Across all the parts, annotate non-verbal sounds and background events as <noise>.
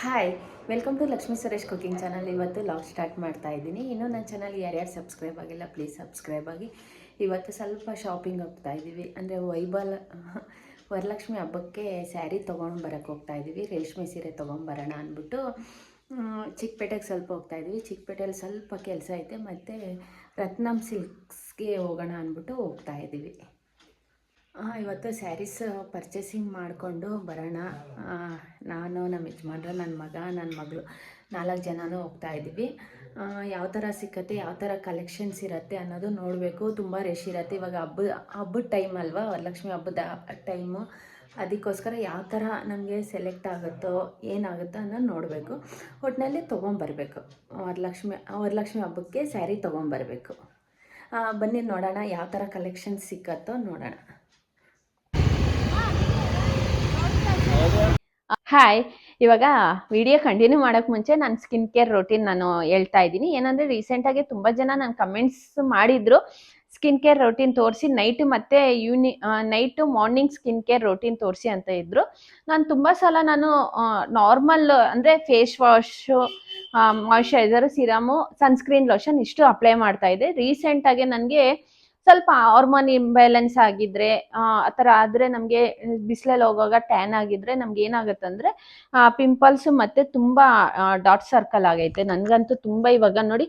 Hi welcome to Lakshmi Suresh cooking channel ಇವತ್ತು vlog start ಮಾಡ್ತಾ ಇದ್ದೀನಿ. ಇನ್ನೂ ನನ್ನ ಚಾನಲ್ ಯಾರ್ಯಾರು ಸಬ್ಸ್ಕ್ರೈಬ್ ಆಗಿಲ್ಲ ಪ್ಲೀಸ್ ಸಬ್ಸ್ಕ್ರೈಬ್ ಆಗಿ. ಇವತ್ತು ಸ್ವಲ್ಪ ಶಾಪಿಂಗ್ ಹೋಗ್ತಾ ಇದ್ದೀವಿ. ಅಂದರೆ ವೈಬಲ್ ವರಲಕ್ಷ್ಮಿ ಹಬ್ಬಕ್ಕೆ ಸ್ಯಾರಿ ತೊಗೊಂಡು ಬರೋಕ್ಕೆ ಹೋಗ್ತಾ ಇದ್ದೀವಿ. ರೇಷ್ಮೆ ಸೀರೆ ತೊಗೊಂಬರೋಣ ಅಂದ್ಬಿಟ್ಟು ಚಿಕ್ಕಪೇಟೆಗೆ ಸ್ವಲ್ಪ ಹೋಗ್ತಾ ಇದ್ದೀವಿ. ಚಿಕ್ಕಪೇಟೆಯಲ್ಲಿ ಸ್ವಲ್ಪ ಕೆಲಸ ಐತೆ. ಮತ್ತು ರತ್ನಂ ಸಿಲ್ಕ್ಸ್ಗೆ ಹೋಗೋಣ ಅಂದ್ಬಿಟ್ಟು ಹೋಗ್ತಾ ಇದ್ದೀವಿ. ಇವತ್ತು ಸ್ಯಾರೀಸ್ ಪರ್ಚೇಸಿಂಗ್ ಮಾಡಿಕೊಂಡು ಬರೋಣ. ನಾನು ನಮ್ಮ ಯಜಮಾನ್ರು ನನ್ನ ಮಗ ನನ್ನ ಮಗಳು ನಾಲ್ಕು ಜನನೂ ಹೋಗ್ತಾ ಇದ್ದೀವಿ. ಯಾವ ಥರ ಸಿಕ್ಕತ್ತೆ, ಯಾವ ಥರ ಕಲೆಕ್ಷನ್ಸ್ ಇರುತ್ತೆ ಅನ್ನೋದು ನೋಡಬೇಕು. ತುಂಬ ರಶ್ ಇರುತ್ತೆ. ಇವಾಗ ಹಬ್ಬ, ಹಬ್ಬದ ಟೈಮ್ ಅಲ್ವಾ? ವರಲಕ್ಷ್ಮಿ ಹಬ್ಬದ ಟೈಮು ಅದಕ್ಕೋಸ್ಕರ ಯಾವ ಥರ ನಮಗೆ ಸೆಲೆಕ್ಟ್ ಆಗುತ್ತೋ, ಏನಾಗುತ್ತೋ ಅನ್ನೋದು ನೋಡಬೇಕು. ಒಟ್ಟಿನಲ್ಲಿ ತೊಗೊಂಬರ್ಬೇಕು. ವರಲಕ್ಷ್ಮಿ ವರಲಕ್ಷ್ಮಿ ಹಬ್ಬಕ್ಕೆ ಸ್ಯಾರಿ ತೊಗೊಂಬರ್ಬೇಕು. ಬನ್ನಿ ನೋಡೋಣ ಯಾವ ಥರ ಕಲೆಕ್ಷನ್ಸ್ ಸಿಕ್ಕತ್ತೋ ನೋಡೋಣ. ಹಾಯ್ ಇವಾಗ ವಿಡಿಯೋ ಕಂಟಿನ್ಯೂ ಮಾಡೋಕೆ ಮುಂಚೆ ನಾನು ಸ್ಕಿನ್ ಕೇರ್ ರೊಟೀನ್ ನಾನು ಹೇಳ್ತಾ ಇದ್ದೀನಿ. ಏನಂದರೆ ರೀಸೆಂಟಾಗಿ ತುಂಬ ಜನ ನಾನು ಕಮೆಂಟ್ಸ್ ಮಾಡಿದ್ರು ಸ್ಕಿನ್ ಕೇರ್ ರೊಟೀನ್ ತೋರಿಸಿ ನೈಟ್ ಮತ್ತೆ ಯೂನಿ night morning skin care routine ತೋರಿಸಿ ಅಂತ ಇದ್ರು. ನಾನು ತುಂಬ ಸಲ ನಾನು ನಾರ್ಮಲ್ ಅಂದರೆ face wash moisturiser serum sunscreen lotion ಇಷ್ಟು ಅಪ್ಲೈ ಮಾಡ್ತಾ ಇದ್ದೆ. ರೀಸೆಂಟಾಗಿ ನನಗೆ ಸ್ವಲ್ಪ ಹಾರ್ಮೋನ್ ಇಂಬ್ಯಾಲೆನ್ಸ್ ಆಗಿದ್ರೆ, ಆ ಥರ ಆದರೆ ನಮಗೆ ಬಿಸಿಲಲ್ಲಿ ಹೋಗುವಾಗ ಟ್ಯಾನ್ ಆಗಿದ್ರೆ ನಮ್ಗೆ ಏನಾಗುತ್ತೆ ಅಂದರೆ ಪಿಂಪಲ್ಸ್ ಮತ್ತು ತುಂಬ ಡಾಟ್ ಸರ್ಕಲ್ ಆಗೈತೆ. ನನಗಂತೂ ತುಂಬ ಇವಾಗ ನೋಡಿ,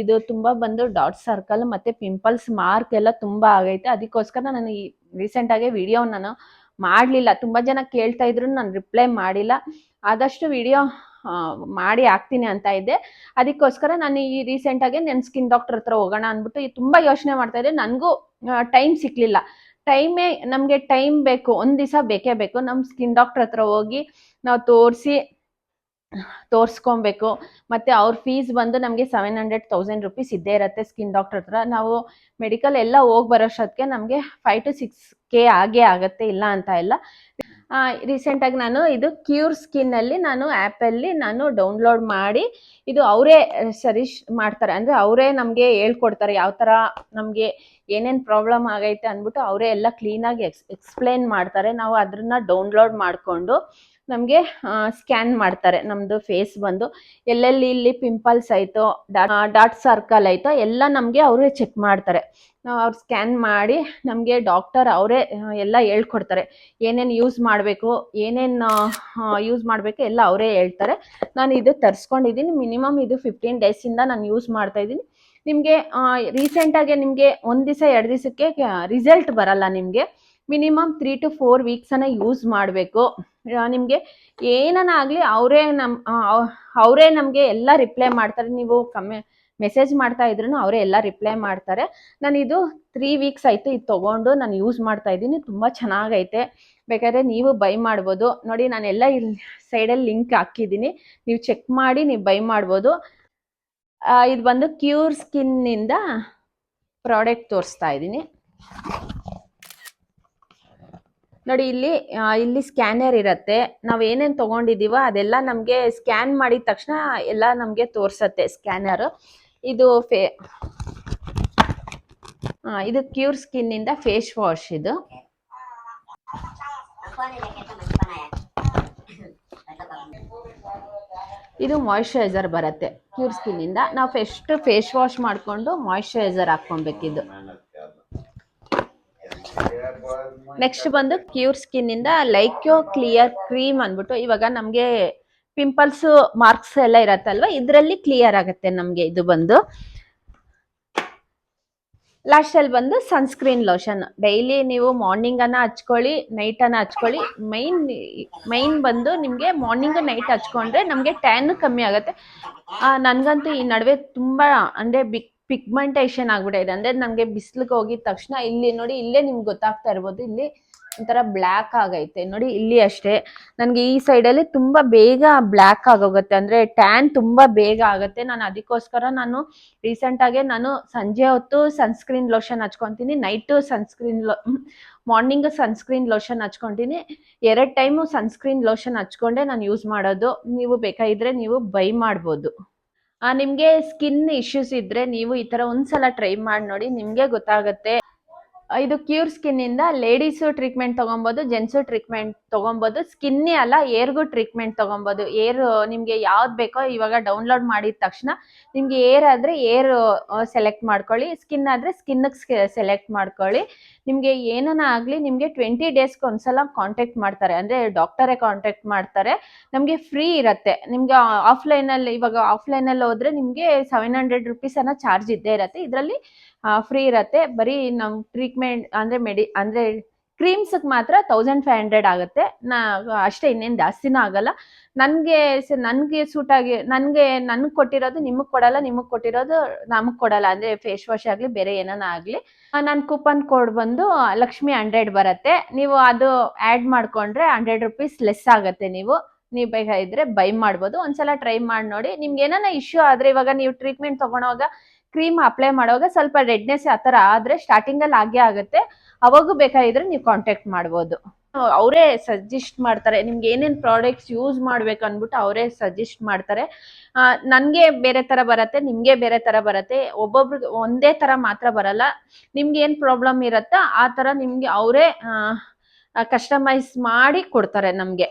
ಇದು ತುಂಬ ಬಂದು ಡಾಟ್ ಸರ್ಕಲ್ ಮತ್ತು ಪಿಂಪಲ್ಸ್ ಮಾರ್ಕ್ ಎಲ್ಲ ತುಂಬ ಆಗೈತೆ. ಅದಕ್ಕೋಸ್ಕರ ನಾನು ಈ ರೀಸೆಂಟಾಗಿ ವಿಡಿಯೋ ನಾನು ಮಾಡಲಿಲ್ಲ. ತುಂಬ ಜನ ಕೇಳ್ತಾ ಇದ್ರು, ನಾನು ರಿಪ್ಲೈ ಮಾಡಿಲ್ಲ. ಆದಷ್ಟು ವಿಡಿಯೋ ಮಾಡಿ ಹಾಕ್ತೀನಿ ಅಂತ ಇದ್ದೆ ಅದಕ್ಕೋಸ್ಕರ ನಾನು ಈ ರೀಸೆಂಟಾಗಿ ನನ್ನ ಸ್ಕಿನ್ ಡಾಕ್ಟರ್ ಹತ್ರ ಹೋಗೋಣ ಅಂದ್ಬಿಟ್ಟು ತುಂಬ ಯೋಚನೆ ಮಾಡ್ತಾ ಇದ್ದೆ. ನನಗೂ ಟೈಮ್ ಸಿಕ್ಕಲಿಲ್ಲ ಟೈಮೇ ನಮಗೆ ಟೈಮ್ ಬೇಕು. ಒಂದು ದಿವಸ ಬೇಕೇ ಬೇಕು. ನಮ್ಮ ಸ್ಕಿನ್ ಡಾಕ್ಟರ್ ಹತ್ರ ಹೋಗಿ ನಾವು ತೋರಿಸಿ ತೋರಿಸ್ಕೊಬೇಕು. ಮತ್ತು ಅವ್ರ ಫೀಸ್ ಬಂದು ನಮಗೆ ಸೆವೆನ್ ಹಂಡ್ರೆಡ್ ತೌಸಂಡ್ ರುಪೀಸ್ ಇದ್ದೇ ಇರುತ್ತೆ ಸ್ಕಿನ್ ಡಾಕ್ಟರ್ ಹತ್ರ. ನಾವು ಮೆಡಿಕಲ್ ಎಲ್ಲ ಹೋಗಿ ಬರೋಷ್ಟೊತ್ತಿಗೆ ನಮಗೆ ಫೈವ್ ಟು ಸಿಕ್ಸ್ ಕೆ ಆಗೇ ಆಗುತ್ತೆ, ಇಲ್ಲ ಅಂತ ಇಲ್ಲ. ರೀಸೆಂಟಾಗಿ ನಾನು ಇದು ಕ್ಯೂರ್ ಸ್ಕಿನ್ನಲ್ಲಿ ನಾನು ಆ್ಯಪಲ್ಲಿ ನಾನು ಡೌನ್ಲೋಡ್ ಮಾಡಿ ಇದು ಅವರೇ ಸರಿಶ್ ಮಾಡ್ತಾರೆ. ಅಂದರೆ ಅವರೇ ನಮಗೆ ಹೇಳ್ಕೊಡ್ತಾರೆ ಯಾವ ಥರ ನಮಗೆ ಏನೇನು ಪ್ರಾಬ್ಲಮ್ ಆಗೈತೆ ಅಂದ್ಬಿಟ್ಟು ಅವರೇ ಎಲ್ಲ ಕ್ಲೀನಾಗಿ ಎಕ್ಸ್ ಎಕ್ಸ್ಪ್ಲೇನ್ ಮಾಡ್ತಾರೆ. ನಾವು ಅದನ್ನ ಡೌನ್ಲೋಡ್ ಮಾಡಿಕೊಂಡು ನಮಗೆ ಸ್ಕ್ಯಾನ್ ಮಾಡ್ತಾರೆ. ನಮ್ಮದು ಫೇಸ್ ಬಂದು ಎಲ್ಲೆಲ್ಲಿ ಇಲ್ಲಿ ಪಿಂಪಲ್ಸ್ ಆಯಿತೋ ಡಾಟ್ ಸರ್ಕಲ್ ಆಯಿತೋ, ಎಲ್ಲ ನಮಗೆ ಅವರೇ ಚೆಕ್ ಮಾಡ್ತಾರೆ. ನಾವು ಅವ್ರು ಸ್ಕ್ಯಾನ್ ಮಾಡಿ ನಮಗೆ ಡಾಕ್ಟರ್ ಅವರೇ ಎಲ್ಲ ಹೇಳ್ಕೊಡ್ತಾರೆ. ಏನೇನು ಯೂಸ್ ಮಾಡಬೇಕು, ಏನೇನು ಯೂಸ್ ಮಾಡಬೇಕು ಎಲ್ಲ ಅವರೇ ಹೇಳ್ತಾರೆ. ನಾನು ಇದು ತರಿಸ್ಕೊಂಡಿದ್ದೀನಿ. ಮಿನಿಮಮ್ ಇದು ಫಿಫ್ಟೀನ್ ಡೇಸಿಂದ ನಾನು ಯೂಸ್ ಮಾಡ್ತಾ ಇದ್ದೀನಿ. ನಿಮಗೆ ರೀಸೆಂಟಾಗಿ ನಿಮಗೆ ಒಂದು ದಿವಸ ಎರಡು ದಿವಸಕ್ಕೆ ರಿಸಲ್ಟ್ ಬರಲ್ಲ ನಿಮಗೆ. ಮಿನಿಮಮ್ ತ್ರೀ ಟು ಫೋರ್ ವೀಕ್ಸನ್ನು ಯೂಸ್ ಮಾಡಬೇಕು. ನಿಮಗೆ ಏನನ್ನ ಆಗಲಿ ಅವರೇ ನಮ್ಮ ಅವರೇ ನಮಗೆ ಎಲ್ಲ ರಿಪ್ಲೈ ಮಾಡ್ತಾರೆ. ನೀವು ಕಮ್ಮಿ ಮೆಸೇಜ್ ಮಾಡ್ತಾ ಇದ್ರು ಅವರೇ ಎಲ್ಲ ರಿಪ್ಲೈ ಮಾಡ್ತಾರೆ. ನಾನು ಇದು ತ್ರೀ ವೀಕ್ಸ್ ಆಯಿತು ಇದು ತೊಗೊಂಡು ನಾನು ಯೂಸ್ ಮಾಡ್ತಾ ಇದ್ದೀನಿ. ತುಂಬ ಚೆನ್ನಾಗೈತೆ. ಬೇಕಾದ್ರೆ ನೀವು ಬೈ ಮಾಡ್ಬೋದು. ನೋಡಿ ನಾನೆಲ್ಲ ಇಲ್ಲಿ ಸೈಡಲ್ಲಿ ಲಿಂಕ್ ಹಾಕಿದ್ದೀನಿ. ನೀವು ಚೆಕ್ ಮಾಡಿ ನೀವು ಬೈ ಮಾಡ್ಬೋದು. ಇದು ಬಂದು ಕ್ಯೂರ್ ಸ್ಕಿನ್ನಿಂದ ಪ್ರಾಡಕ್ಟ್ ತೋರಿಸ್ತಾ ಇದ್ದೀನಿ. ನೋಡಿ ಇಲ್ಲಿ ಇಲ್ಲಿ ಸ್ಕ್ಯಾನರ್ ಇರುತ್ತೆ. ನಾವು ಏನೇನು ತೊಗೊಂಡಿದ್ದೀವೋ ಅದೆಲ್ಲ ನಮಗೆ ಸ್ಕ್ಯಾನ್ ಮಾಡಿದ ತಕ್ಷಣ ಎಲ್ಲ ನಮಗೆ ತೋರಿಸತ್ತೆ ಸ್ಕ್ಯಾನರ್. ಇದು ಫೇ ಇದು ಕ್ಯೂರ್ ಸ್ಕಿನ್ನಿಂದ ಫೇಸ್ ವಾಶ್ ಇದು. ಇದು ಮಾಯಿಶ್ಚರೈಸರ್ ಬರುತ್ತೆ. ಕ್ಯೂರ್ ಸ್ಕಿನ್ನಿಂದ ನಾವು ಫಸ್ಟ್ ಫೇಸ್ ವಾಶ್ ಮಾಡಿಕೊಂಡು ಮಾಯಿಶ್ಚರೈಸರ್ ಹಾಕ್ಕೊಬೇಕಿದು. ನೆಕ್ಸ್ಟ್ ಬಂದು ಕ್ಯೂರ್ ಸ್ಕಿನ್ ಇಂದ ಲೈಕ್ಯೋ ಕ್ಲಿಯರ್ ಕ್ರೀಮ್ ಅಂದ್ಬಿಟ್ಟು ಇವಾಗ ನಮಗೆ ಪಿಂಪಲ್ಸ್ ಮಾರ್ಕ್ಸ್ ಎಲ್ಲ ಇರತ್ತಲ್ವಾ? ಇದರಲ್ಲಿ ಕ್ಲಿಯರ್ ಆಗುತ್ತೆ ನಮಗೆ ಇದು ಬಂದು. ಲಾಸ್ಟಲ್ಲಿ ಬಂದು ಸನ್ಸ್ಕ್ರೀನ್ ಲೋಷನ್ ಡೈಲಿ ನೀವು ಮಾರ್ನಿಂಗ್ ಅನ್ನ ಹಚ್ಕೊಳ್ಳಿ ನೈಟ್ ಅನ್ನ ಹಚ್ಕೊಳ್ಳಿ. ಮೈನ್ ಮೈನ್ ಬಂದು ನಿಮಗೆ ಮಾರ್ನಿಂಗ್ ನೈಟ್ ಹಚ್ಕೊಂಡ್ರೆ ನಮಗೆ ಟ್ಯಾನ್ ಕಮ್ಮಿ ಆಗುತ್ತೆ. ನನ್ಗಂತೂ ಈ ನಡುವೆ ತುಂಬಾ, ಅಂದ್ರೆ ಬಿಗ್ ಪಿಗ್ಮೆಂಟೇಷನ್ ಆಗ್ಬಿಟ್ಟಿದೆ. ಅಂದ್ರೆ ನಮಗೆ ಬಿಸಿಲಿಗೆ ಹೋಗಿದ ತಕ್ಷಣ ಇಲ್ಲಿ ನೋಡಿ, ಇಲ್ಲೇ ನಿಮ್ಗೆ ಗೊತ್ತಾಗ್ತಾ ಇರ್ಬೋದು. ಇಲ್ಲಿ ಒಂಥರ ಬ್ಲ್ಯಾಕ್ ಆಗೈತೆ. ನೋಡಿ, ಇಲ್ಲಿ ಅಷ್ಟೇ. ನನಗೆ ಈ ಸೈಡಲ್ಲಿ ತುಂಬಾ ಬೇಗ ಬ್ಲ್ಯಾಕ್ ಆಗೋಗುತ್ತೆ. ಅಂದ್ರೆ ಟ್ಯಾನ್ ತುಂಬಾ ಬೇಗ ಆಗುತ್ತೆ. ನಾನು ಅದಕ್ಕೋಸ್ಕರ ನಾನು ರೀಸೆಂಟ್ ಆಗಿ ನಾನು ಸಂಜೆ ಹೊತ್ತು sunscreen lotion ಹಚ್ಕೊಂತೀನಿ. Night sunscreen morning sunscreen lotion ಹಚ್ಕೊಂತೀನಿ. ಎರಡು ಟೈಮು ಸನ್ಸ್ಕ್ರೀನ್ ಲೋಷನ್ ಹಚ್ಕೊಂಡೆ ನಾನು ಯೂಸ್ ಮಾಡೋದು. ನೀವು ಬೇಕಾಗಿದ್ರೆ ನೀವು ಬೈ ಮಾಡ್ಬೋದು. ನಿಮ್ಗೆ ಸ್ಕಿನ್ ಇಶ್ಯೂಸ್ ಇದ್ರೆ ನೀವು ಈ ತರ ಒಂದ್ಸಲ ಟ್ರೈ ಮಾಡಿ ನೋಡಿ ನಿಮ್ಗೆ ಗೊತ್ತಾಗುತ್ತೆ. ಆ, ಇದು ಕ್ಯೂರ್ ಸ್ಕಿನ್ ಇಂದ ಲೇಡೀಸು ಟ್ರೀಟ್ಮೆಂಟ್ ತಗೊಬೋದು ಜೆಂಟ್ಸು ಟ್ರೀಟ್ಮೆಂಟ್ ತಗೊಬೋದು ಸ್ಕಿನ್ನೇ ಅಲ್ಲ ಏರ್ಗೂ ಟ್ರೀಟ್ಮೆಂಟ್ ತಗೊಬೋದು. ಏರ್ ನಿಮ್ಗೆ ಯಾವ್ದು ಬೇಕೋ ಇವಾಗ ಡೌನ್ಲೋಡ್ ಮಾಡಿದ ತಕ್ಷಣ ನಿಮ್ಗೆ ಏರ್ ಆದ್ರೆ ಏರ್ ಸೆಲೆಕ್ಟ್ ಮಾಡ್ಕೊಳ್ಳಿ ಸ್ಕಿನ್ ಆದ್ರೆ ಸ್ಕಿನ್ ಸೆಲೆಕ್ಟ್ ಮಾಡ್ಕೊಳ್ಳಿ. ನಿಮ್ಗೆ ಏನನ್ನ ಆಗ್ಲಿ ನಿಮ್ಗೆ ಟ್ವೆಂಟಿ ಡೇಸ್ಗೆ ಒಂದ್ಸಲ ಕಾಂಟ್ಯಾಕ್ಟ್ ಮಾಡ್ತಾರೆ. ಅಂದ್ರೆ ಡಾಕ್ಟರೇ ಕಾಂಟ್ಯಾಕ್ಟ್ ಮಾಡ್ತಾರೆ. ನಮಗೆ ಫ್ರೀ ಇರತ್ತೆ. ನಿಮ್ಗೆ ಆಫ್ಲೈನ್ ಅಲ್ಲಿ, ಇವಾಗ ಆಫ್ಲೈನ್ ಅಲ್ಲಿ ಹೋದ್ರೆ ನಿಮ್ಗೆ ಸೆವೆನ್ ಹಂಡ್ರೆಡ್ ರುಪೀಸ್ ಅನ್ನೋ ಚಾರ್ಜ್ ಇದ್ದೇ ಇರತ್ತೆ. ಇದರಲ್ಲಿ ಫ್ರೀ ಇರತ್ತೆ. ಬರೀ ನಮ್ ಟ್ರೀಟ್ಮೆಂಟ್ ಅಂದ್ರೆ ಮೆಡಿ ಅಂದ್ರೆ ಕ್ರೀಮ್ಸ್ಗೆ ಮಾತ್ರ ತೌಸಂಡ್ ಫೈವ್ ಹಂಡ್ರೆಡ್ ಆಗುತ್ತೆ. ನಾ, ಅಷ್ಟೇ ಇನ್ನೇನು ಜಾಸ್ತಿನೂ ಆಗಲ್ಲ. ನನಗೆ ನನಗೆ ಸೂಟ್ ಆಗಿ, ನನಗೆ ನನಗೆ ಕೊಟ್ಟಿರೋದು ನಿಮಗೆ ಕೊಡಲ್ಲ, ನಿಮಗೆ ಕೊಟ್ಟಿರೋದು ನಮಗೆ ಕೊಡಲ್ಲ. ಅಂದರೆ ಫೇಸ್ ವಾಶ್ ಆಗಲಿ, ಬೇರೆ ಏನಾನ ಆಗಲಿ. ನನ್ನ ಕೂಪನ್ ಕೋಡ್ ಬಂದು ಲಕ್ಷ್ಮಿ ಹಂಡ್ರೆಡ್ ಬರುತ್ತೆ. ನೀವು ಅದು ಆ್ಯಡ್ ಮಾಡಿಕೊಂಡ್ರೆ ಹಂಡ್ರೆಡ್ ರುಪೀಸ್ ಲೆಸ್ ಆಗುತ್ತೆ ನೀವು. ನೀವು ಬೇಕಾಗಿದ್ರೆ ಬೈ ಮಾಡ್ಬೋದು. ಒಂದ್ಸಲ ಟ್ರೈ ಮಾಡಿ ನೋಡಿ. ನಿಮ್ಗೆ ಏನಾನ ಇಶ್ಯೂ ಆದರೆ ಇವಾಗ ನೀವು ಟ್ರೀಟ್ಮೆಂಟ್ ತೊಗೊಳೋವಾಗ ಕ್ರೀಮ್ ಅಪ್ಲೈ ಮಾಡುವಾಗ ಸ್ವಲ್ಪ ರೆಡ್ನೆಸ್ ಆ ತರ ಆದ್ರೆ ಸ್ಟಾರ್ಟಿಂಗ್ ಅಲ್ಲಿ ಆಗೇ ಆಗುತ್ತೆ. ಅವಾಗೂ ಬೇಕಾಗಿದ್ರೆ ನೀವು ಕಾಂಟ್ಯಾಕ್ಟ್ ಮಾಡ್ಬೋದು. ಅವರೇ ಸಜೆಸ್ಟ್ ಮಾಡ್ತಾರೆ. ನಿಮ್ಗೆ ಏನೇನ್ ಪ್ರಾಡಕ್ಟ್ಸ್ ಯೂಸ್ ಮಾಡ್ಬೇಕು ಅಂದ್ಬಿಟ್ಟು ಅವರೇ ಸಜೆಸ್ಟ್ ಮಾಡ್ತಾರೆ. ನನಗೆ ಬೇರೆ ತರ ಬರುತ್ತೆ, ನಿಮಗೆ ಬೇರೆ ತರ ಬರುತ್ತೆ. ಒಬ್ಬೊಬ್ರಿಗೆ ಒಂದೇ ತರ ಮಾತ್ರ ಬರಲ್ಲ. ನಿಮ್ಗೆ ಏನು ಪ್ರಾಬ್ಲಮ್ ಇರುತ್ತೋ, ಆ ತರ ನಿಮಗೆ ಅವರೇ ಕಸ್ಟಮೈಸ್ ಮಾಡಿ ಕೊಡ್ತಾರೆ ನಮಗೆ.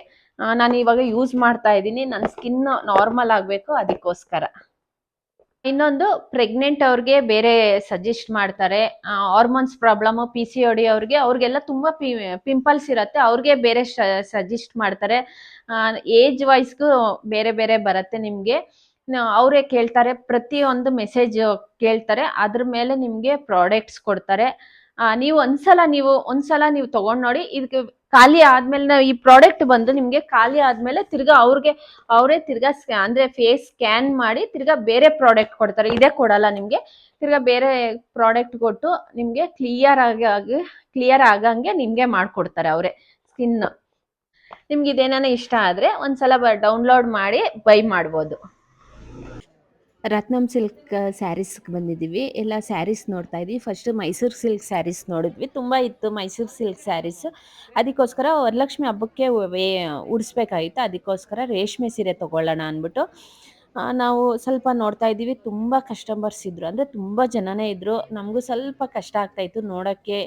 ನಾನು ಇವಾಗ ಯೂಸ್ ಮಾಡ್ತಾ ಇದ್ದೀನಿ. ನನ್ನ ಸ್ಕಿನ್ ನಾರ್ಮಲ್ ಆಗಬೇಕು ಅದಕ್ಕೋಸ್ಕರ. ಇನ್ನೊಂದು ಪ್ರೆಗ್ನೆಂಟ್ ಅವ್ರಿಗೆ ಬೇರೆ ಸಜೆಸ್ಟ್ ಮಾಡ್ತಾರೆ. Hormones problem P C O D ಅವ್ರಿಗೆ, ಅವ್ರಿಗೆಲ್ಲ ತುಂಬ ಪಿ ಪಿಂಪಲ್ಸ್ ಇರುತ್ತೆ. ಅವ್ರಿಗೆ ಬೇರೆ ಸಜೆಸ್ಟ್ ಮಾಡ್ತಾರೆ. ಏಜ್ ವೈಸ್ಗೂ ಬೇರೆ ಬೇರೆ ಬರುತ್ತೆ ನಿಮಗೆ. ಅವರೇ ಕೇಳ್ತಾರೆ, ಪ್ರತಿಯೊಂದು ಮೆಸೇಜ್ ಕೇಳ್ತಾರೆ. ಅದ್ರ ಮೇಲೆ ನಿಮಗೆ ಪ್ರಾಡಕ್ಟ್ಸ್ ಕೊಡ್ತಾರೆ. ನೀವು ಒಂದ್ಸಲ ನೀವು ಒಂದ್ಸಲ ನೀವು ತಗೊಂಡು ನೋಡಿ, ಇದಕ್ಕೆ ಖಾಲಿ ಆದ್ಮೇಲೆ ಈ ಪ್ರಾಡಕ್ಟ್ ಬಂದು ನಿಮ್ಗೆ ಖಾಲಿ ಆದ್ಮೇಲೆ ತಿರ್ಗಾ ಅವ್ರಿಗೆ, ಅವರೇ ತಿರ್ಗಾ ಅಂದ್ರೆ ಫೇಸ್ ಸ್ಕ್ಯಾನ್ ಮಾಡಿ ತಿರ್ಗಾ ಬೇರೆ ಪ್ರಾಡಕ್ಟ್ ಕೊಡ್ತಾರೆ. ಇದೇ ಕೊಡಲ್ಲ ನಿಮ್ಗೆ. ತಿರ್ಗಾ ಬೇರೆ ಪ್ರಾಡಕ್ಟ್ ಕೊಟ್ಟು ನಿಮ್ಗೆ ಕ್ಲಿಯರ್ ಆಗಿ ಕ್ಲಿಯರ್ ಆಗಂಗೆ ನಿಮ್ಗೆ ಮಾಡ್ಕೊಡ್ತಾರೆ ಅವರೇ ಸ್ಕಿನ್ ನಿಮ್ಗೆ ಇದೇನಾನ ಇಷ್ಟ ಆದ್ರೆ ಒಂದ್ಸಲ ಡೌನ್ಲೋಡ್ ಮಾಡಿ ಬೈ ಮಾಡ್ಬೋದು. ರತ್ನಂ ಸಿಲ್ಕ್ ಸ್ಯಾರೀಸ್ಗೆ ಬಂದಿದ್ದೀವಿ. ಎಲ್ಲ ಸ್ಯಾರೀಸ್ ನೋಡ್ತಾ ಇದ್ವಿ. ಫಸ್ಟ್ ಮೈಸೂರು ಸಿಲ್ಕ್ ಸ್ಯಾರೀಸ್ ನೋಡಿದ್ವಿ. ತುಂಬ ಇತ್ತು ಮೈಸೂರು ಸಿಲ್ಕ್ ಸ್ಯಾರೀಸ್. ಅದಕ್ಕೋಸ್ಕರ ವರಲಕ್ಷ್ಮಿ ಹಬ್ಬಕ್ಕೆ ವೇ ಉಡಿಸ್ಬೇಕಾಗಿತ್ತು. ಅದಕ್ಕೋಸ್ಕರ ರೇಷ್ಮೆ ಸೀರೆ ತೊಗೊಳ್ಳೋಣ ಅಂದ್ಬಿಟ್ಟು ನಾವು ಸ್ವಲ್ಪ ನೋಡ್ತಾ ಇದ್ದೀವಿ ತುಂಬ ಕಸ್ಟಮರ್ಸ್ ಇದ್ದರು ಅಂದರೆ ತುಂಬ ಜನನೇ ಇದ್ದರು ನಮಗೂ ಸ್ವಲ್ಪ ಕಷ್ಟ ಆಗ್ತಾಯಿತ್ತು ನೋಡೋಕ್ಕೆ.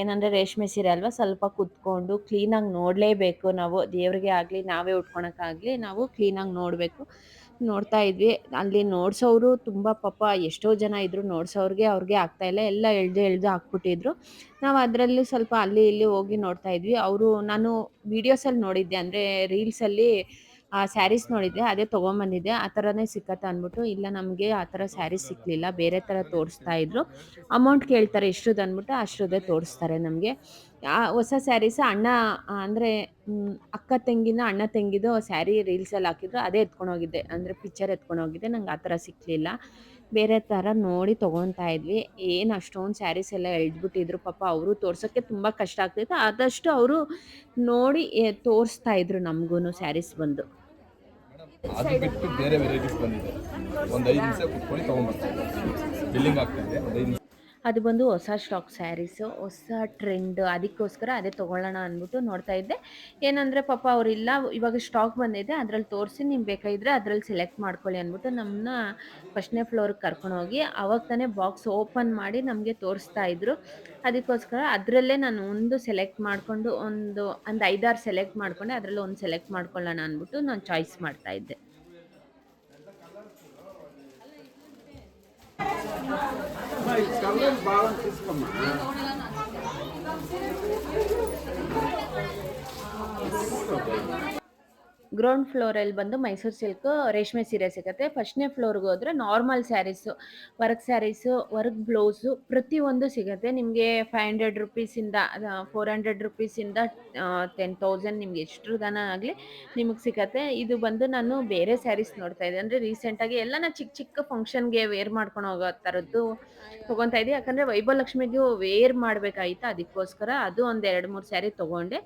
ಏನಂದರೆ ರೇಷ್ಮೆ ಸೀರೆ ಅಲ್ವಾ? ಸ್ವಲ್ಪ ಕುತ್ಕೊಂಡು ಕ್ಲೀನಾಗಿ ನೋಡಲೇಬೇಕು ನಾವು. ದೇವರಿಗೆ ಆಗಲಿ, ನಾವೇ ಉಟ್ಕೊಳಕ್ಕಾಗಲಿ ನಾವು ಕ್ಲೀನಾಗಿ ನೋಡಬೇಕು. ನೋಡ್ತಾ ಇದ್ವಿ. ಅಲ್ಲಿ ನೋಡ್ಸೋರು ತುಂಬ ಪಾಪ ಎಷ್ಟೋ ಜನ ಇದ್ರು ನೋಡ್ಸೋರ್ಗೆ, ಅವ್ರಿಗೆ ಆಗ್ತಾ ಇಲ್ಲ. ಎಲ್ಲ ಎಳ್ದು ಎಳ್ದು ಹಾಕ್ಬಿಟ್ಟಿದ್ರು. ನಾವು ಅದರಲ್ಲಿ ಸ್ವಲ್ಪ ಅಲ್ಲಿ ಇಲ್ಲಿ ಹೋಗಿ ನೋಡ್ತಾ ಇದ್ವಿ. ಅವರು, ನಾನು ವೀಡಿಯೋಸಲ್ಲಿ ನೋಡಿದ್ದೆ. ಅಂದರೆ ರೀಲ್ಸಲ್ಲಿ ಆ ಸ್ಯಾರೀಸ್ ನೋಡಿದ್ದೆ. ಅದೇ ತೊಗೊಂಬಂದಿದ್ದೆ. ಆ ಥರನೇ ಸಿಕ್ಕತ್ತೆ ಅಂದ್ಬಿಟ್ಟು, ಇಲ್ಲ ನಮಗೆ ಆ ಥರ ಸ್ಯಾರೀಸ್ ಸಿಕ್ಕಲಿಲ್ಲ ಬೇರೆ ಥರ ತೋರಿಸ್ತಾ ಇದ್ರು. ಅಮೌಂಟ್ ಕೇಳ್ತಾರೆ ಇಷ್ಟ್ರದ್ದು ಅಂದ್ಬಿಟ್ಟು ಅಷ್ಟರದ್ದೇ ತೋರಿಸ್ತಾರೆ ನಮಗೆ. ಆ ಹೊಸ ಸ್ಯಾರೀಸ್ ಅಣ್ಣ, ಅಂದರೆ ಅಕ್ಕ ತಂಗಿನ ಅಣ್ಣ ತಂಗಿದು ಸ್ಯಾರಿ ರೀಲ್ಸಲ್ಲಿ ಹಾಕಿದ್ರು, ಅದೇ ಎತ್ಕೊಂಡು ಹೋಗಿದ್ದೆ. ಅಂದರೆ ಪಿಕ್ಚರ್ ಎತ್ಕೊಂಡು ಹೋಗಿದ್ದೆ, ನಂಗೆ ಆ ಥರ ಸಿಕ್ಕಲಿಲ್ಲ ಬೇರೆ ಥರ ನೋಡಿ ತೊಗೊತಾ ಇದ್ವಿ. ಏನು ಅಷ್ಟೊಂದು ಸ್ಯಾರೀಸ್ ಎಲ್ಲ ಎಳ್ದ್ಬಿಟ್ಟಿದ್ರು. ಪಾಪ ಅವರು ತೋರ್ಸೋಕ್ಕೆ ತುಂಬ ಕಷ್ಟ ಆಗ್ತಿತ್ತು. ಆದಷ್ಟು ಅವರು ನೋಡಿ ತೋರಿಸ್ತಾ ಇದ್ರು ನಮಗೂ ಸ್ಯಾರೀಸ್ ಬಂದು. ಅದು ಬಿಟ್ಟು ಬೇರೆ ವೆರೈಟೀಸ್ ಬಂದಿದೆ. ಒಂದು ಐದು ನಿಮಿಷ ಕುತ್ಕೊಂಡು ತೊಗೊಂಡ್ಬರ್ತಾರೆ ಬಿಲ್ಲಿಂಗ್ ಆಗ್ತಾಯಿದೆ ಒಂದು ಐದು ಅದು ಬಂದು ಹೊಸ ಸ್ಟಾಕ್ ಸ್ಯಾರೀಸು, ಹೊಸ ಟ್ರೆಂಡ್, ಅದಕ್ಕೋಸ್ಕರ ಅದೇ ತೊಗೊಳ್ಳೋಣ ಅಂದ್ಬಿಟ್ಟು ನೋಡ್ತಾ ಇದ್ದೆ. ಏನಂದರೆ ಪಾಪ ಅವರಿಲ್ಲ, ಇವಾಗ ಸ್ಟಾಕ್ ಬಂದಿದೆ, ಅದ್ರಲ್ಲಿ ತೋರಿಸಿ ನಿಮ್ಗೆ ಬೇಕಾಗಿದ್ರೆ ಅದ್ರಲ್ಲಿ ಸೆಲೆಕ್ಟ್ ಮಾಡ್ಕೊಳ್ಳಿ ಅಂದ್ಬಿಟ್ಟು ನಮ್ಮನ್ನ ಫಸ್ಟ್ನೇ ಫ್ಲೋರ್ಗೆ ಕರ್ಕೊಂಡೋಗಿ ಅವಾಗ ತಾನೇ ಬಾಕ್ಸ್ ಓಪನ್ ಮಾಡಿ ನಮಗೆ ತೋರಿಸ್ತಾ ಇದ್ರು. ಅದಕ್ಕೋಸ್ಕರ ಅದರಲ್ಲೇ ನಾನು ಒಂದು ಸೆಲೆಕ್ಟ್ ಮಾಡಿಕೊಂಡು, ಒಂದು ಒಂದು ಐದಾರು ಸೆಲೆಕ್ಟ್ ಮಾಡಿಕೊಂಡೆ, ಅದರಲ್ಲಿ ಒಂದು ಸೆಲೆಕ್ಟ್ ಮಾಡ್ಕೊಳ್ಳೋಣ ಅಂದ್ಬಿಟ್ಟು ನಾನು ಚಾಯ್ಸ್ ಮಾಡ್ತಾ ಇದ್ದೆ. కళ్ళని బాగా తీసుకోమ్మా. తీసుకో ಗ್ರೌಂಡ್ ಫ್ಲೋರಲ್ಲಿ ಬಂದು ಮೈಸೂರು ಸಿಲ್ಕ್ ರೇಷ್ಮೆ ಸೀರೆ ಸಿಗುತ್ತೆ. ಫಸ್ಟ್ನೇ ಫ್ಲೋರ್ಗೆ ಹೋದ್ರೆ normal sarees work sarees work blouse ಪ್ರತಿಯೊಂದು ಸಿಗುತ್ತೆ. ನಿಮಗೆ ಫೈವ್ ಹಂಡ್ರೆಡ್ ರುಪೀಸಿಂದ ಫೋರ್ ಹಂಡ್ರೆಡ್ ರುಪೀಸಿಂದ ಟೆನ್ ತೌಸಂಡ್ ನಿಮ್ಗೆ ಎಷ್ಟು ದನ ಆಗಲಿ ನಿಮಗೆ ಸಿಗತ್ತೆ. ಇದು ಬಂದು ನಾನು ಬೇರೆ ಸ್ಯಾರೀಸ್ ನೋಡ್ತಾ ಇದ್ದೆ. ಅಂದರೆ ರೀಸೆಂಟಾಗಿ ಎಲ್ಲ ನಾನು ಚಿಕ್ಕ ಚಿಕ್ಕ ಫಂಕ್ಷನ್ಗೆ ವೇರ್ ಮಾಡ್ಕೊಂಡು ಹೋಗೋ ಥರದ್ದು ತೊಗೊತಾ ಇದ್ದೆ. ಯಾಕಂದರೆ ವೈಭವಲಕ್ಷ್ಮಿಗೂ ವೇರ್ ಮಾಡಬೇಕಾಗಿತ್ತು ಅದಕ್ಕೋಸ್ಕರ. ಅದು ಒಂದು ಎರಡು ಮೂರು ಸ್ಯಾರಿ ತೊಗೊಂಡೆ.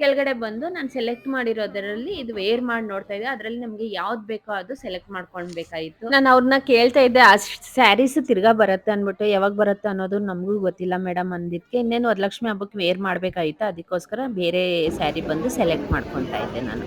ಕೆಳಗಡೆ ಬಂದು ನಾನು ಸೆಲೆಕ್ಟ್ ಮಾಡಿರೋದರಲ್ಲಿ ಇದು ವೇರ್ ಮಾಡಿ ನೋಡ್ತಾ ಇದ್ದೆ. ಅದರಲ್ಲಿ ನಮಗೆ ಯಾವ್ದು ಬೇಕೋ ಅದು ಸೆಲೆಕ್ಟ್ ಮಾಡ್ಕೊಳ್ಬೇಕಾಗಿತ್ತು. ನಾನು ಅವ್ರನ್ನ ಕೇಳ್ತಾ ಇದ್ದೆ ಅಷ್ಟು ಸ್ಯಾರೀಸ್ ತಿರ್ಗಾ ಬರುತ್ತೆ ಅಂದ್ಬಿಟ್ಟು ಯಾವಾಗ ಬರುತ್ತೆ ಅನ್ನೋದು ನಮಗೂ ಗೊತ್ತಿಲ್ಲ ಮೇಡಮ್ ಅಂದಿದ್ಕೆ. ಇನ್ನೇನು ವರಲಕ್ಷ್ಮಿ ಹಬ್ಬಕ್ಕೆ ವೇರ್ ಮಾಡಬೇಕಾಗಿತ್ತು? ಅದಕ್ಕೋಸ್ಕರ ಬೇರೆ ಸ್ಯಾರಿ ಬಂದು ಸೆಲೆಕ್ಟ್ ಮಾಡ್ಕೊತಾ ಇದ್ದೆ ನಾನು.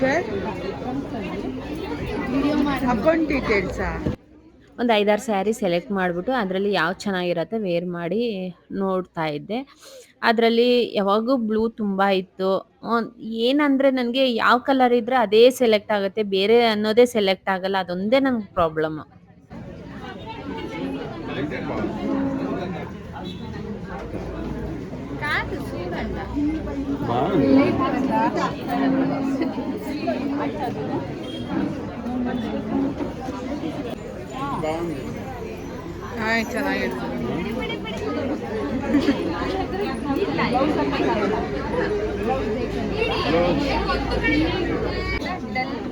ಸರ್ ಅಕೌಂಟ್ ಒಂದು ಐದಾರು ಸ್ಯಾರಿ ಸೆಲೆಕ್ಟ್ ಮಾಡಿಬಿಟ್ಟು ಅದರಲ್ಲಿ ಯಾವ್ದು ಚೆನ್ನಾಗಿರತ್ತೆ ವೇರ್ ಮಾಡಿ ನೋಡ್ತಾ ಇದ್ದೆ. ಅದರಲ್ಲಿ ಯಾವಾಗೂ ಬ್ಲೂ ತುಂಬ ಇತ್ತು. ಏನಂದರೆ ನನಗೆ ಯಾವ ಕಲರ್ ಇದ್ರೆ ಅದೇ ಸೆಲೆಕ್ಟ್ ಆಗುತ್ತೆ, ಬೇರೆ ಅನ್ನೋದೇ ಸೆಲೆಕ್ಟ್ ಆಗಲ್ಲ, ಅದೊಂದೇ ನನಗೆ ಪ್ರಾಬ್ಲಮ್ బాగుంది బాగుంది ಹಾಂ ಚೆನ್ನಾಗಿದೆ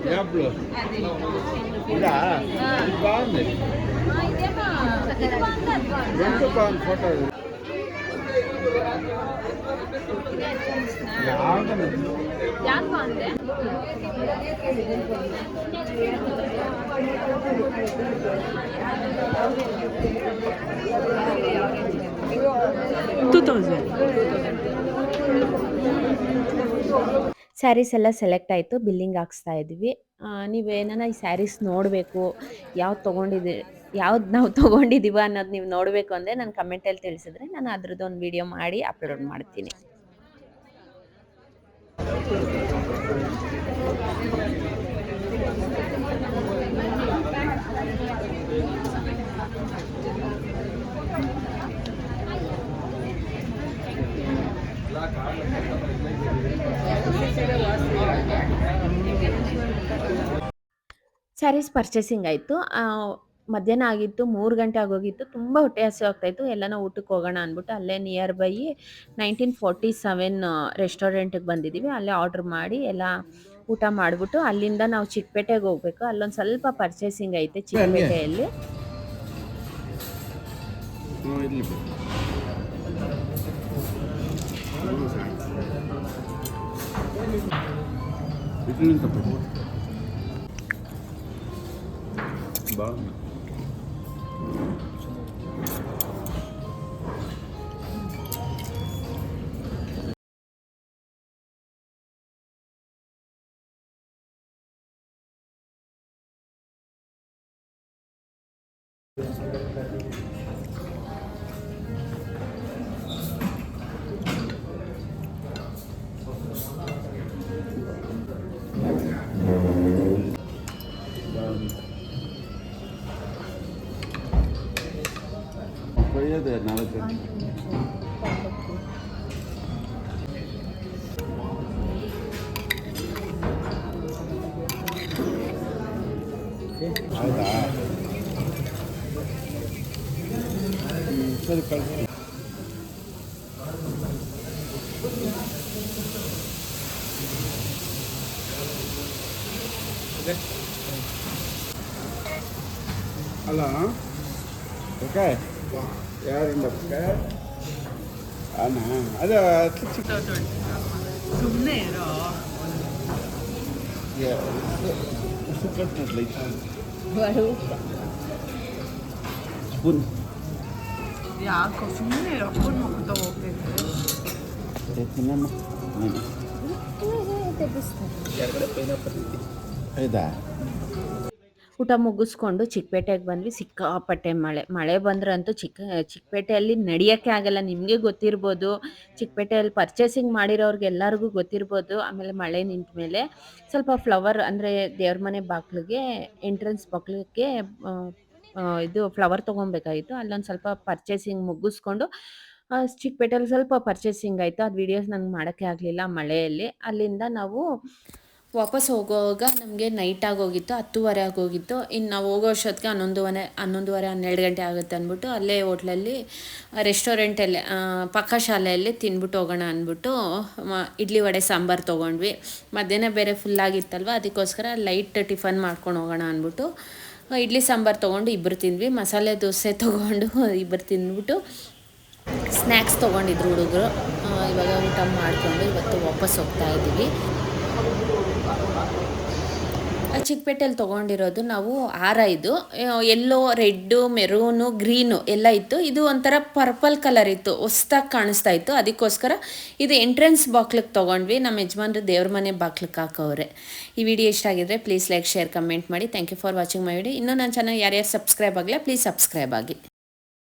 యాప్లో ఇదా ఇది బాగుంది ఎంత ಸ್ಯಾರೀಸ್ ಎಲ್ಲ ಸೆಲೆಕ್ಟ್ ಆಯಿತು ಬಿಲ್ಲಿಂಗ್ ಹಾಕ್ಸ್ತಾ ಇದ್ವಿ. ನೀವೇನ ಈ ಸ್ಯಾರೀಸ್ ನೋಡಬೇಕು ಯಾವ್ದು ತೊಗೊಂಡಿದ್ದೀರಿ ಯಾವ್ದು ನಾವು <laughs> ತೊಗೊಂಡಿದ್ದೀವ ಅನ್ನೋದು ನೀವು ನೋಡಬೇಕು ಅಂದರೆ ನಾನು ಕಮೆಂಟಲ್ಲಿ ತಿಳಿಸಿದ್ರೆ ನಾನು ಅದ್ರದ್ದು ಒಂದು ವಿಡಿಯೋ ಮಾಡಿ ಅಪ್ಲೋಡ್ ಮಾಡ್ತೀನಿ. ಸ್ಯಾರೀಸ್ ಪರ್ಚೇಸಿಂಗ್ ಆಯಿತು. ಮಧ್ಯಾಹ್ನ ಆಗಿತ್ತು, ಮೂರು ಗಂಟೆ ಆಗೋಗಿತ್ತು, ತುಂಬ ಹೊಟ್ಟೆ ಹಸಿ ಆಗ್ತಾಯಿತ್ತು ಎಲ್ಲನ ಊಟಕ್ಕೆ ಹೋಗೋಣ ಅಂದ್ಬಿಟ್ಟು ಅಲ್ಲೇ near by nineteen forty seven ರೆಸ್ಟೋರೆಂಟಿಗೆ ಬಂದಿದ್ದೀವಿ ಅಲ್ಲೇ ಆರ್ಡ್ರ್ ಮಾಡಿ ಎಲ್ಲ ಊಟ ಮಾಡಿಬಿಟ್ಟು ಅಲ್ಲಿಂದ ನಾವು ಚಿಕ್ಕಪೇಟೆಗೆ ಹೋಗ್ಬೇಕು. ಅಲ್ಲೊಂದು ಸ್ವಲ್ಪ ಪರ್ಚೇಸಿಂಗ್ ಐತೆ ಚಿಕ್ಕಪೇಟೆಯಲ್ಲಿ. ಇರ್ಲಿ. de nada. ಹ್ಮ್, ಸರಿ ಕಳಿಸಿ ಅಲ್ಲ ಓಕೆ ಯಾರಿಂದ ಓಕೆ ಅಣ್ಣ ಅದು ಚಿಕ್ಕ ಚಿಕ್ಕ ಸುಮ್ಮನೆ ಇರೋ Yeah. ಕಟ್ಟಿಟ್ಲ ಸ್ಪೂನ್ ಯಾಕೋ ಸುಮ್ಮನೆ ಹೋಗ್ಬೇಕು ಹೌದಾ? ಊಟ ಮುಗಿಸ್ಕೊಂಡು ಚಿಕ್ಕಪೇಟೆಗೆ ಬಂದ್ವಿ. ಸಿಕ್ಕಾಪಟ್ಟೆ ಮಳೆ ಮಳೆ ಬಂದ್ರಂತೂ ಚಿಕ್ಕ ಚಿಕ್ಕಪೇಟೆಯಲ್ಲಿ ನಡೆಯೋಕ್ಕೆ ಆಗಲ್ಲ. ನಿಮಗೆ ಗೊತ್ತಿರ್ಬೋದು. ಚಿಕ್ಕಪೇಟೆಯಲ್ಲಿ ಪರ್ಚೇಸಿಂಗ್ ಮಾಡಿರೋರಿಗೆಲ್ಲರಿಗೂ ಗೊತ್ತಿರ್ಬೋದು. ಆಮೇಲೆ ಮಳೆ ನಿಂತ ಮೇಲೆ ಸ್ವಲ್ಪ ಫ್ಲವರ್ ಅಂದರೆ ದೇವ್ರ ಮನೆ ಬಾಗಿಲಿಗೆ ಎಂಟ್ರೆನ್ಸ್ ಬಾಗಿಲಿಗೆ ಇದು ಫ್ಲವರ್ ತೊಗೊಬೇಕಾಗಿತ್ತು ಅಲ್ಲೊಂದು ಸ್ವಲ್ಪ ಪರ್ಚೇಸಿಂಗ್ ಮುಗಿಸ್ಕೊಂಡು ಆ, ಚಿಕ್ಕಪೇಟೆಯಲ್ಲಿ ಸ್ವಲ್ಪ ಪರ್ಚೇಸಿಂಗ್ ಆಯಿತು. ಅದು ವೀಡಿಯೋಸ್ ನಂಗೆ ಮಾಡೋಕ್ಕೆ ಆಗಲಿಲ್ಲ ಮಳೆಯಲ್ಲಿ. ಅಲ್ಲಿಂದ ನಾವು ವಾಪಸ್ ಹೋಗುವಾಗ ನಮಗೆ ನೈಟ್ ಆಗೋಗಿತ್ತು ಹತ್ತುವರೆ ಆಗೋಗಿತ್ತು. ಇನ್ನು ನಾವು ಹೋಗೋ ಅಷ್ಟೊತ್ತಿಗೆ ಹನ್ನೊಂದುವರೆ ಹನ್ನೊಂದುವರೆ ಹನ್ನೆರಡು ಗಂಟೆ ಆಗುತ್ತೆ ಅಂದ್ಬಿಟ್ಟು ಅಲ್ಲೇ ಹೋಟ್ಲಲ್ಲಿ ರೆಸ್ಟೋರೆಂಟಲ್ಲಿ ಪಕ್ಕ ಶಾಲೆಯಲ್ಲಿ ತಿನ್ಬಿಟ್ಟು ಹೋಗೋಣ ಅಂದ್ಬಿಟ್ಟು ಇಡ್ಲಿ ವಡೆ ಸಾಂಬಾರು ತೊಗೊಂಡ್ವಿ. ಮಧ್ಯಾಹ್ನ ಬೇರೆ ಫುಲ್ ಆಗಿತ್ತಲ್ವ? ಅದಕ್ಕೋಸ್ಕರ ಲೈಟ್ ಟಿಫನ್ ಮಾಡ್ಕೊಂಡು ಹೋಗೋಣ ಅಂದ್ಬಿಟ್ಟು ಇಡ್ಲಿ ಸಾಂಬಾರು ತೊಗೊಂಡು ಇಬ್ಬರು ತಿಂದ್ವಿ. ಮಸಾಲೆ ದೋಸೆ ತೊಗೊಂಡು ಇಬ್ಬರು ತಿಂದ್ಬಿಟ್ಟು ಸ್ನ್ಯಾಕ್ಸ್ ತೊಗೊಂಡಿದ್ರು ಹುಡುಗರು. ಇವಾಗ ಊಟ ಮಾಡಿಕೊಂಡು ಇವತ್ತು ವಾಪಸ್ ಹೋಗ್ತಾ ಇದ್ದೀವಿ. ಚಿಕ್ಕಪೇಟೆಯಲ್ಲಿ ತೊಗೊಂಡಿರೋದು ನಾವು ಹಾರ ಇದು. ಎಲ್ಲೋ ರೆಡ್ಡು ಮೆರೂನು ಗ್ರೀನು ಎಲ್ಲ ಇತ್ತು. ಇದು ಒಂಥರ ಪರ್ಪಲ್ ಕಲರ್ ಇತ್ತು. ಹೊಸ್ದಾಗಿ ಕಾಣಿಸ್ತಾ ಇತ್ತು. ಅದಕ್ಕೋಸ್ಕರ ಇದು ಎಂಟ್ರೆನ್ಸ್ ಬಾಕ್ಲಿಗೆ ತೊಗೊಂಡ್ವಿ. ನಮ್ಮ ಯಜಮಾನ್ರು ದೇವ್ರ ಮನೆ ಬಾಕ್ಲಿಗೆ ಹಾಕೋವ್ರೆ. ಈ ವಿಡಿಯೋ ಇಷ್ಟ ಆಗಿದ್ರೆ ಪ್ಲೀಸ್ ಲೈಕ್ ಶೇರ್ ಕಮೆಂಟ್ ಮಾಡಿ. Thank you for watching my video ಇನ್ನೂ ನನ್ನ ಚೆನ್ನಾಗಿ ಯಾರ್ಯಾರು ಸಬ್ಸ್ಕ್ರೈಬ್ ಆಗಿಲ್ಲ ಪ್ಲೀಸ್ ಸಬ್ಸ್ಕ್ರೈಬ್ ಆಗಿ.